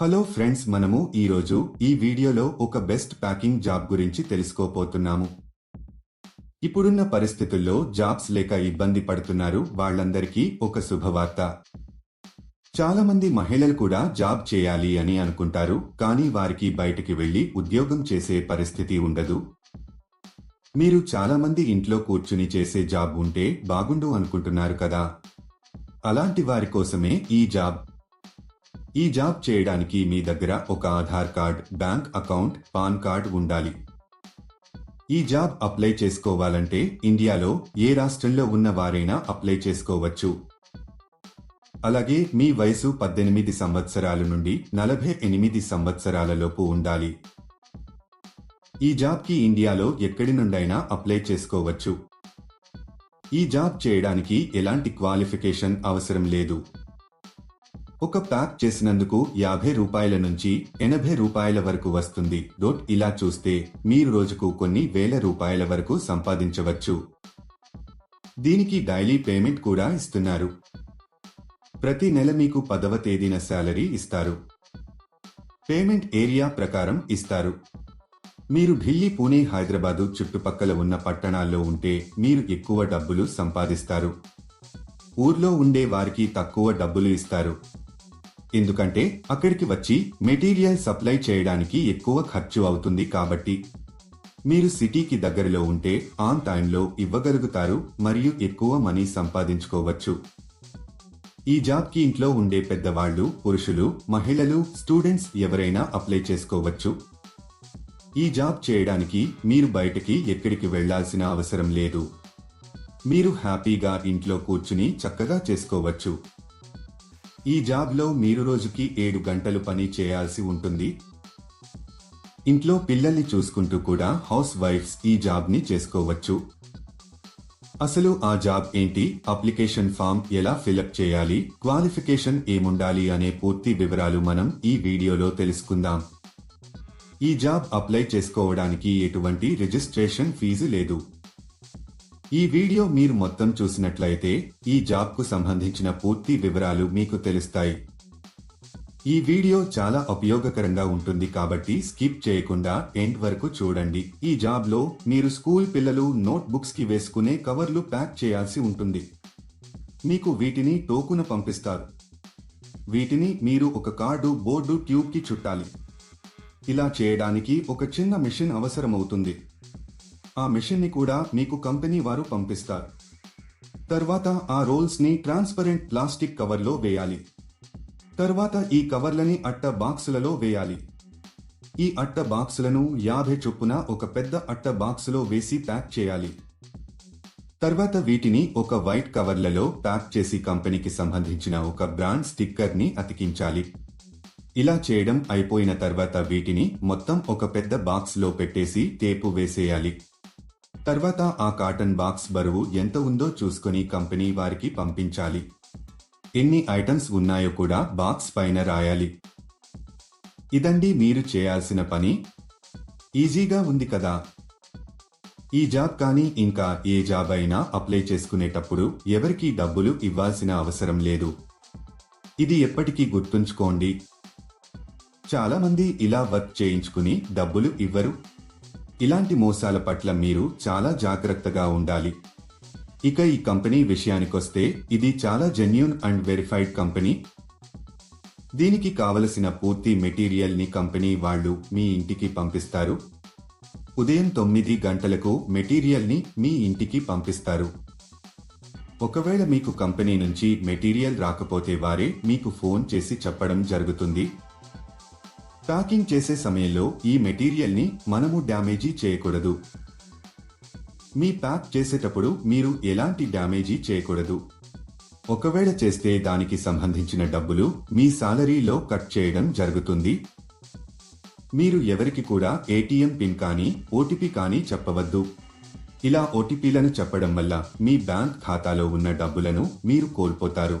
Hello friends మనము ఈరోజు ఈ వీడియోలో ఒక బెస్ట్ ప్యాకింగ్ జాబ్ గురించి తెలుసుకోపోతున్నాము ఇప్పుడున్న పరిస్థితుల్లో జాబ్స్ లేక ఇబ్బంది పడుతున్నారు వాళ్ళందరికీ ఒక శుభవార్త. చాలా మంది మహిళలు కూడా జాబ్ చేయాలి అని అనుకుంటారు కానీ వారికి బయటికి వెళ్ళి ఉద్యోగం చేసే పరిస్థితి ఉండదు. మీరు చాలా మంది ఇంట్లో కూర్చుని చేసే జాబ్ ఉంటే బాగుండు అనుకుంటున్నారు కదా? అలాంటి వారి కోసమే ఈ జాబ్. ఈ జాబ్ చేయడానికి మీ దగ్గర ఒక Aadhaar card bank account PAN card ఉండాలి. ఈ జాబ్ అప్లై చేసుకోవాలంటే ఇండియాలో ఏ రాష్ట్రంలో ఉన్న వారైనా అప్లై చేసుకోవచ్చు. అలాగే మీ వయసు పద్దెనిమిది సంవత్సరాల నుండి నలభై ఎనిమిది సంవత్సరాలలోపు ఉండాలి. ఈ జాబ్కి ఇండియాలో ఎక్కడి నుండైనా అప్లై చేసుకోవచ్చు. ఈ జాబ్ చేయడానికి ఎలాంటి క్వాలిఫికేషన్ అవసరం లేదు. ఒక ప్యాక్ చేసినందుకు యాభై రూపాయల నుంచి ఎనభై రూపాయల వరకు వస్తుంది. డోట్ ఇలా చూస్తే మీరు రోజుకు కొన్ని వేల రూపాయల వరకు సంపాదించవచ్చు. దీనికి డైలీ పేమెంట్ కూడా ఇస్తున్నారు. ప్రతి నెల మీకు పదవ తేదీన శాలరీ ఇస్తారు. పేమెంట్ ఏరియా ప్రకారం ఇస్తారు. మీరు ఢిల్లీ పూణే హైదరాబాదు చుట్టుపక్కల ఉన్న పట్టణాల్లో ఉంటే మీరు ఎక్కువ డబ్బులు సంపాదిస్తారు. ఊర్లో ఉండే వారికి తక్కువ డబ్బులు ఇస్తారు. ఎందుకంటే అక్కడికి వచ్చి మెటీరియల్ సప్లై చేయడానికి ఎక్కువ ఖర్చు అవుతుంది కాబట్టి. మీరు సిటీకి దగ్గరలో ఉంటే ఆన్ టైంలో ఇవ్వగలుగుతారు మరియు ఎక్కువ మనీ సంపాదించుకోవచ్చు. ఈ జాబ్కి ఇంట్లో ఉండే పెద్దవాళ్ళు పురుషులు మహిళలు స్టూడెంట్స్ ఎవరైనా అప్లై చేసుకోవచ్చు. ఈ జాబ్ చేయడానికి మీరు బయటకి ఎక్కడికి వెళ్ళాల్సిన అవసరం లేదు. మీరు హ్యాపీగా ఇంట్లో కూర్చుని చక్కగా చేసుకోవచ్చు. ఈ జాబ్లో మీరు రోజుకి ఏడు గంటలు పని చేయాల్సి ఉంటుంది. ఇంట్లో పిల్లల్ని చూసుకుంటూ కూడా హౌస్ వైఫ్స్ ఈ జాబ్ని చేసుకోవచ్చు. అసలు ఆ జాబ్ ఏంటి? అప్లికేషన్ ఫామ్ ఎలా ఫిలప్ చేయాలి? క్వాలిఫికేషన్ ఏముండాలి అనే పూర్తి వివరాలు మనం ఈ వీడియోలో తెలుసుకుందాం. ఈ జాబ్ అప్లై చేసుకోవడానికి ఎటువంటి రిజిస్ట్రేషన్ ఫీజు లేదు. ఈ వీడియో మీరు మొత్తం చూసినట్లయితే ఈ జాబ్కు సంబంధించిన పూర్తి వివరాలు మీకు తెలుస్తాయి. ఈ వీడియో చాలా ఉపయోగకరంగా ఉంటుంది కాబట్టి స్కిప్ చేయకుండా ఎండ్ వరకు చూడండి. ఈ జాబ్లో మీరు స్కూల్ పిల్లలు నోట్బుక్స్కి కి వేసుకునే కవర్లు ప్యాక్ చేయాల్సి ఉంటుంది. మీకు వీటిని టోకున పంపిస్తారు. వీటిని మీరు ఒక కార్డు బోర్డు ట్యూబ్కి చుట్టాలి. ఇలా చేయడానికి ఒక చిన్న మిషన్ అవసరమవుతుంది. ఆ మిషన్ని కూడా మీకు కంపెనీ వారు పంపిస్తారు. తర్వాత ఆ రోల్స్ని ట్రాన్స్పరెంట్ ప్లాస్టిక్ కవర్లో వేయాలి. తర్వాత ఈ కవర్లని అట్ట బాక్సులలో వేయాలి. ఈ అట్ట బాక్సులను యాభై చొప్పున ఒక పెద్ద అట్ట బాక్సులో వేసి ప్యాక్ చేయాలి. తర్వాత వీటిని ఒక వైట్ కవర్లలో ప్యాక్ చేసి కంపెనీకి సంబంధించిన ఒక బ్రాండ్ స్టిక్కర్ని అతికించాలి. ఇలా చేయడం అయిపోయిన తర్వాత వీటిని మొత్తం ఒక పెద్ద బాక్స్లో పెట్టేసి టేపు వేసేయాలి. తర్వాత ఆ కాటన్ బాక్స్ బరువు ఎంత ఉందో చూసుకుని కంపెనీ వారికి పంపించాలి. ఎన్ని ఐటమ్స్ ఉన్నాయో కూడా బాక్స్ పైన రాయాలి. ఇదండి మీరు చేయాల్సిన పని. ఈజీగా ఉంది కదా. ఈ జాబ్ కానీ ఇంకా ఏ జాబ్ అయినా అప్లై చేసుకునేటప్పుడు ఎవరికీ డబ్బులు ఇవ్వాల్సిన అవసరం లేదు. ఇది ఎప్పటికీ గుర్తుంచుకోండి. చాలామంది ఇలా వర్క్ చేయించుకుని డబ్బులు ఇవ్వరు. ఇలాంటి మోసాల పట్ల మీరు చాలా జాగ్రత్తగా ఉండాలి. ఇక ఈ కంపెనీ విషయానికొస్తే ఇది చాలా జెన్యున్ అండ్ వెరిఫైడ్ కంపెనీ. దీనికి కావలసిన పూర్తి మెటీరియల్ని కంపెనీ వాళ్ళు మీ ఇంటికి పంపిస్తారు. ఉదయం తొమ్మిది గంటలకు మెటీరియల్ని మీ ఇంటికి పంపిస్తారు. ఒకవేళ మీకు కంపెనీ నుంచి మెటీరియల్ రాకపోతే వారే మీకు ఫోన్ చేసి చెప్పడం జరుగుతుంది. ప్యాకింగ్ చేసే సమయంలో ఈ మెటీరియల్ని మనము డ్యామేజీ చేయకూడదు. మీ ప్యాక్ చేసేటప్పుడు మీరు ఎలాంటి డ్యామేజీ చేయకూడదు. ఒకవేళ చేస్తే దానికి సంబంధించిన డబ్బులు మీ సాలరీలో కట్ చేయడం జరుగుతుంది. మీరు ఎవరికి కూడా ఏటీఎం పిన్ కానీ ఓటీపీ కానీ చెప్పవద్దు. ఇలా ఓటీపీలను చెప్పడం వల్ల మీ బ్యాంక్ ఖాతాలో ఉన్న డబ్బులను మీరు కోల్పోతారు.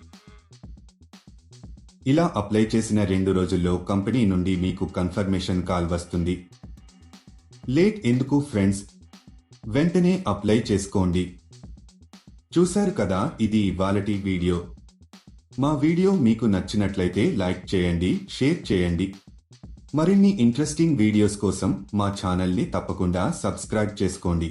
ఇలా అప్లై చేసిన రెండు రోజుల్లో కంపెనీ నుండి మీకు కన్ఫర్మేషన్ కాల్ వస్తుంది. లేట్ ఎందుకు ఫ్రెండ్స్? వెంటనే అప్లై చేసుకోండి. చూశారు కదా ఇది ఇవాళటి వీడియో. మా వీడియో మీకు నచ్చినట్లయితే లైక్ చేయండి షేర్ చేయండి. మరిన్ని ఇంట్రెస్టింగ్ వీడియోస్ కోసం మా ఛానల్ని తప్పకుండా సబ్స్క్రైబ్ చేసుకోండి.